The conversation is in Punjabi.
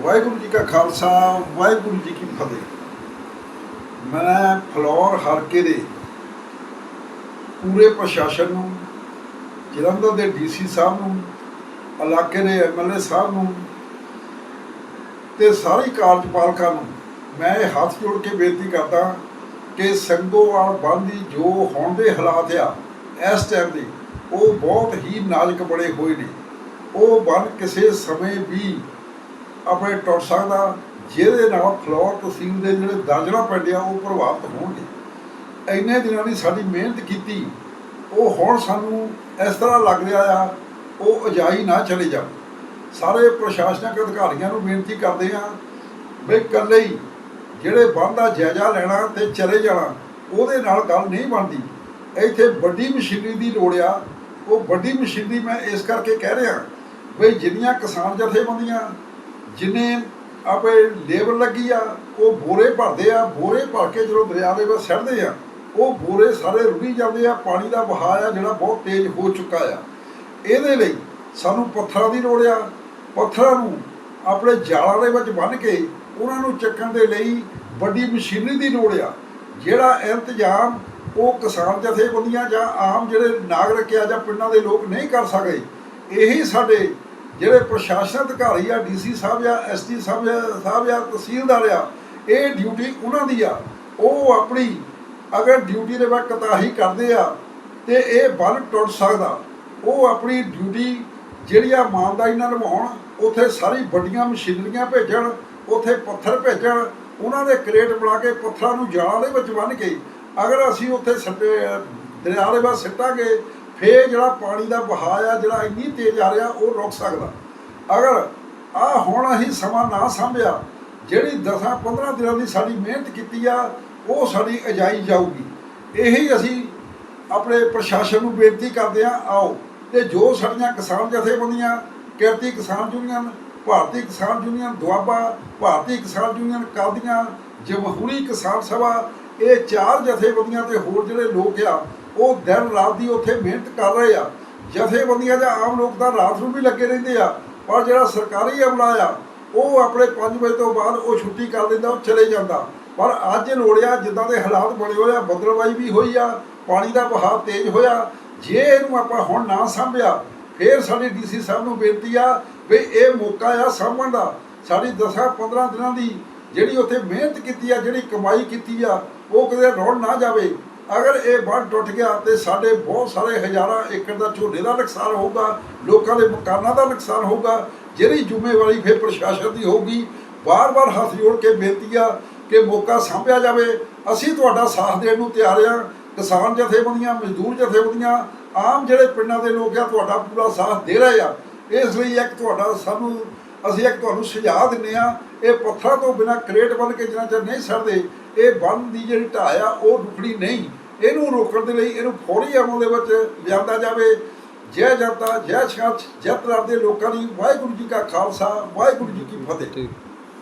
ਵਾਹਿਗੁਰੂ ਜੀ ਕਾ ਖਾਲਸਾ, ਵਾਹਿਗੁਰੂ ਜੀ ਕੀ ਫਤਿਹ। ਮੈਂ ਫਲੋਰ ਹਲਕੇ ਦੇ ਪੂਰੇ ਪ੍ਰਸ਼ਾਸਨ ਨੂੰ, ਜਲੰਧਰ ਦੇ ਡੀਸੀ ਸਾਹਿਬ ਨੂੰ, ਇਲਾਕੇ ਦੇ ਐਮਐਲਏ ਸਾਹਿਬ ਨੂੰ ਤੇ ਸਾਰੀ ਕਾਰਜਪਾਲਿਕਾ ਨੂੰ ਮੈਂ ਇਹ ਹੱਥ ਜੋੜ ਕੇ ਬੇਨਤੀ ਕਰਦਾ ਕਿ ਸੰਗੋਵਾਲ ਬੰਦ ਦੀ ਜੋ ਹੁਣ ਦੇ ਹਾਲਾਤ ਆ, ਇਸ ਟਾਈਮ ਦੇ, ਉਹ ਬਹੁਤ ਹੀ ਨਾਜ਼ੁਕ ਬਣੇ ਹੋਏ ਨੇ। ਉਹ ਬੰਦ ਕਿਸੇ ਸਮੇਂ ਵੀ ਆਪਣੇ ਟੁੱਟ ਸਕਦਾ, ਜਿਹਦੇ ਨਾਲ ਫਲੋਰ ਤਹਿਸੀਲ ਦੇ ਜਿਹੜੇ ਦਰਜਣਾ ਪਿੰਡ ਆ, ਉਹ ਪ੍ਰਭਾਵਿਤ ਹੋਣਗੇ। ਇੰਨੇ ਦਿਨਾਂ ਦੀ ਸਾਡੀ ਮਿਹਨਤ ਕੀਤੀ, ਉਹ ਹੁਣ ਸਾਨੂੰ ਇਸ ਤਰ੍ਹਾਂ ਲੱਗ ਰਿਹਾ ਆ, ਉਹ ਅਜਾਈ ਨਾ ਚਲੇ ਜਾਣ। ਸਾਰੇ ਪ੍ਰਸ਼ਾਸਨਿਕ ਅਧਿਕਾਰੀਆਂ ਨੂੰ ਬੇਨਤੀ ਕਰਦੇ ਆ ਵੀ ਇਕੱਲੇ ਹੀ ਜਿਹੜੇ ਬੰਦ ਦਾ ਜਾਇਜ਼ਾ ਲੈਣਾ ਤੇ ਚਲੇ ਜਾਣਾ, ਉਹਦੇ ਨਾਲ ਗੱਲ ਨਹੀਂ ਬਣਦੀ। ਇੱਥੇ ਵੱਡੀ ਮਸ਼ੀਨਰੀ ਦੀ ਲੋੜ ਆ, ਉਹ ਵੱਡੀ ਮਸ਼ੀਨਰੀ ਮੈਂ ਇਸ ਕਰਕੇ ਕਹਿ ਰਿਹਾ ਵੀ ਜਿੰਨੀਆਂ ਕਿਸਾਨ ਜਥੇਬੰਦੀਆਂ ਜਿੰਨੇ ਆਪੇ ਲੇਬਰ ਲੱਗੀ ਆ, ਉਹ ਬੋਰੇ ਭਰਦੇ ਆ, ਬੋਰੇ ਭਰ ਕੇ ਜਦੋਂ ਦਰਿਆ ਦੇ ਵਿੱਚ ਸੜਦੇ ਆ, ਉਹ ਬੋਰੇ ਸਾਰੇ ਰੁੜੀ ਜਾਂਦੇ ਆ, ਪਾਣੀ ਦਾ ਵਹਾਅ ਆ ਜਿਹੜਾ ਬਹੁਤ ਤੇਜ਼ ਹੋ ਚੁੱਕਾ ਆ। ਇਹਦੇ ਲਈ ਸਾਨੂੰ ਪੱਥਰਾਂ ਦੀ ਲੋੜ ਆ। ਪੱਥਰਾਂ ਨੂੰ ਆਪਣੇ ਜਾਲਾਂ ਦੇ ਵਿੱਚ ਬੰਨ੍ਹ ਕੇ ਉਹਨਾਂ ਨੂੰ ਚੱਕਣ ਦੇ ਲਈ ਵੱਡੀ ਮਸ਼ੀਨਰੀ ਦੀ ਲੋੜ ਆ। ਜਿਹੜਾ ਇੰਤਜ਼ਾਮ ਉਹ ਕਿਸਾਨ ਜਥੇਬੰਦੀਆਂ ਜਾਂ ਆਮ ਜਿਹੜੇ ਨਾਗਰਿਕ ਆ ਜਾਂ ਪਿੰਡਾਂ ਦੇ ਲੋਕ ਨਹੀਂ ਕਰ ਸਕਦੇ, ਇਹੀ ਸਾਡੇ ਜਿਹੜੇ ਪ੍ਰਸ਼ਾਸਨ ਅਧਿਕਾਰੀ ਆ, ਡੀਸੀ ਸਾਹਿਬ ਆ ਐਸਟੀ ਸਾਹਿਬ ਸਾਹਿਬ ਆ ਤਹਿਸੀਲਦਾਰ ਆ, ਇਹ ਡਿਊਟੀ ਉਹਨਾਂ ਦੀ ਆ। ਉਹ ਆਪਣੀ ਅਗਰ ਡਿਊਟੀ ਦੇ ਵਿੱਚ ਕਤਾਹੀ ਕਰਦੇ ਆ ਤੇ ਇਹ ਬਲ ਟੁੱਟ ਸਕਦਾ। ਉਹ ਆਪਣੀ ਡਿਊਟੀ ਜਿਹੜੀ ਆ ਇਮਾਨਦਾਰੀ ਨਾਲ ਨਿਭਾਉਣ, ਉਥੇ ਸਾਰੀ ਵੱਡੀਆਂ ਮਸ਼ੀਨਰੀਆਂ ਭੇਜਣ, ਉਥੇ ਪੱਥਰ ਭੇਜਣ, ਉਹਨਾਂ ਦੇ ਕ੍ਰੇਟ ਬਣਾ ਕੇ ਪੱਥਰਾਂ ਨੂੰ ਜਾਲਾਂ ਦੇ ਵਿੱਚ ਬੰਨ੍ਹ ਕੇ ਅਗਰ ਅਸੀਂ ਉੱਥੇ ਸੱਟੇ, ਦਰਿਆ ਦੇ ਵਿੱਚ ਸਿੱਟਾਂਗੇ ਫੇਰ ਜਿਹੜਾ ਪਾਣੀ ਦਾ ਵਹਾਅ ਆ, ਜਿਹੜਾ ਇੰਨੀ ਤੇਜ਼ ਆ ਰਿਹਾ, ਉਹ ਰੁਕ ਸਕਦਾ। ਅਗਰ ਆ ਹੁਣ ਅਸੀਂ ਸਮਾਂ ਨਾ ਸੰਭਿਆ, ਜਿਹੜੀ 10 15 ਦਿਨਾਂ ਦੀ ਸਾਡੀ ਮਿਹਨਤ ਕੀਤੀ ਆ, ਉਹ ਸਾਡੀ ਅਜਾਈ ਜਾਊਗੀ। ਇਹੀ ਅਸੀਂ ਆਪਣੇ ਪ੍ਰਸ਼ਾਸਨ ਨੂੰ ਬੇਨਤੀ ਕਰਦੇ ਆ ਆਓ। ਤੇ ਜੋ ਸਾਡੀਆਂ ਕਿਸਾਨ ਜਥੇਬੰਦੀਆਂ, ਕਿਰਤੀ ਕਿਸਾਨ ਯੂਨੀਅਨ, ਭਾਰਤੀ ਕਿਸਾਨ ਯੂਨੀਅਨ, ਦੁਆਬਾ, ਭਾਰਤੀ ਕਿਸਾਨ ਯੂਨੀਅਨ, ਕਾਦੀਆਂ, ਜਮਹੂਰੀ ਕਿਸਾਨ ਸਭਾ, ਇਹ ਚਾਰ ਜਥੇਬੰਦੀਆਂ ਤੇ ਹੋਰ ਜਿਹੜੇ ਲੋਕ ਆ ਉਹ ਦਿਨ ਰਾਤ ਦੀ ਉੱਥੇ ਮਿਹਨਤ ਕਰ ਰਹੇ ਆ। ਜਥੇਬੰਦੀਆਂ ਜਾਂ ਆਮ ਲੋਕ ਤਾਂ ਰਾਤ ਨੂੰ ਵੀ ਲੱਗੇ ਰਹਿੰਦੇ ਆ। ਪਰ ਜਿਹੜਾ ਸਰਕਾਰੀ ਅਮਲਾ ਆ, ਉਹ ਆਪਣੇ 5 ਵਜੇ ਤੋਂ ਬਾਅਦ ਉਹ ਛੁੱਟੀ ਕਰ ਦਿੰਦਾ, ਉਹ ਚਲੇ ਜਾਂਦਾ। ਪਰ ਅੱਜ ਲੋੜਿਆ ਜਿੱਦਾਂ ਦੇ ਹਾਲਾਤ ਬਣੇ ਹੋਏ ਆ, ਬਦਲਵਾਈ ਵੀ ਹੋਈ ਆ, ਪਾਣੀ ਦਾ ਵਹਾਅ ਤੇਜ਼ ਹੋਇਆ। ਜੇ ਇਹਨੂੰ ਆਪਾਂ ਹੁਣ ਨਾ ਸੰਭਿਆ, ਫੇਰ ਸਾਡੀ ਡੀਸੀ ਸਾਹਿਬ ਨੂੰ ਬੇਨਤੀ ਆ ਵੀ ਇਹ ਮੌਕਾ ਆ ਸਾਂਭਣ ਦਾ। ਸਾਡੀ 10 15 ਦਿਨਾਂ ਦੀ ਜਿਹੜੀ ਉੱਥੇ ਮਿਹਨਤ ਕੀਤੀ ਆ, ਜਿਹੜੀ ਕਮਾਈ ਕੀਤੀ ਆ, ਉਹ ਕਿਤੇ ਰੋੜ ਨਾ ਜਾਵੇ। ਅਗਰ ਇਹ ਬੰਨ ਟੁੱਟ ਗਿਆ ਤੇ ਸਾਡੇ ਬਹੁਤ ਸਾਰੇ ਹਜ਼ਾਰਾਂ ਏਕੜ ਦਾ ਝੋਨੇ ਦਾ ਨੁਕਸਾਨ ਹੋਊਗਾ, ਲੋਕਾਂ ਦੇ ਮਕਾਨਾਂ ਦਾ ਨੁਕਸਾਨ ਹੋਊਗਾ, ਜਿਹੜੀ ਜ਼ਿੰਮੇਵਾਰੀ ਫਿਰ ਪ੍ਰਸ਼ਾਸਨ ਦੀ ਹੋਊਗੀ ਬਾਰ-ਬਾਰ ਹੱਥ ਜੋੜ ਕੇ ਬੇਨਤੀ ਆ ਕਿ ਮੌਕਾ ਸਾਂਭਿਆ ਜਾਵੇ। ਅਸੀਂ ਤੁਹਾਡਾ ਸਾਥ ਦੇਣ ਨੂੰ ਤਿਆਰ ਆ। ਕਿਸਾਨ ਜਥੇਬੰਦੀਆਂ, ਮਜ਼ਦੂਰ ਜਥੇਬੰਦੀਆਂ, ਆਮ ਜਿਹੜੇ ਪਿੰਡਾਂ ਦੇ ਲੋਕ ਆ, ਤੁਹਾਡਾ ਪੂਰਾ ਸਾਥ ਦੇ ਰਹੇ ਆ। ਇਸ ਲਈ ਇੱਕ ਤੁਹਾਡਾ ਸਾਨੂੰ, ਅਸੀਂ ਇੱਕ ਤੁਹਾਨੂੰ ਸੁਝਾਅ ਦਿੰਨੇ ਆ, ਇਹ ਪੱਥਰਾਂ ਤੋਂ ਬਿਨਾ ਕ੍ਰੇਟ ਬਣ ਕੇ ਜਿੰਨਾ ਚਿਰ ਨਹੀਂ ਸਰਦੇ ਇਹ ਬੰਨ ਦੀ ਜਿਹੜੀ ਢਾਹ ਆ, ਉਹ ਰੁਕਣੀ ਨਹੀਂ। ਇਹਨੂੰ ਰੋਕਣ ਦੇ ਲਈ ਇਹਨੂੰ ਫੌਰੀ ਅਮਲ ਦੇ ਵਿੱਚ ਲਿਆਂਦਾ ਜਾਵੇ। ਜੈ ਜਨਤਾ, ਜੈ ਛਾਛ ਜੈ ਤਰਾਰ ਦੇ ਲੋਕਾਂ ਦੀ ਵਾਹਿਗੁਰੂ ਜੀ ਕਾ ਖਾਲਸਾ, ਵਾਹਿਗੁਰੂ ਜੀ ਕੀ ਫਤਿਹ।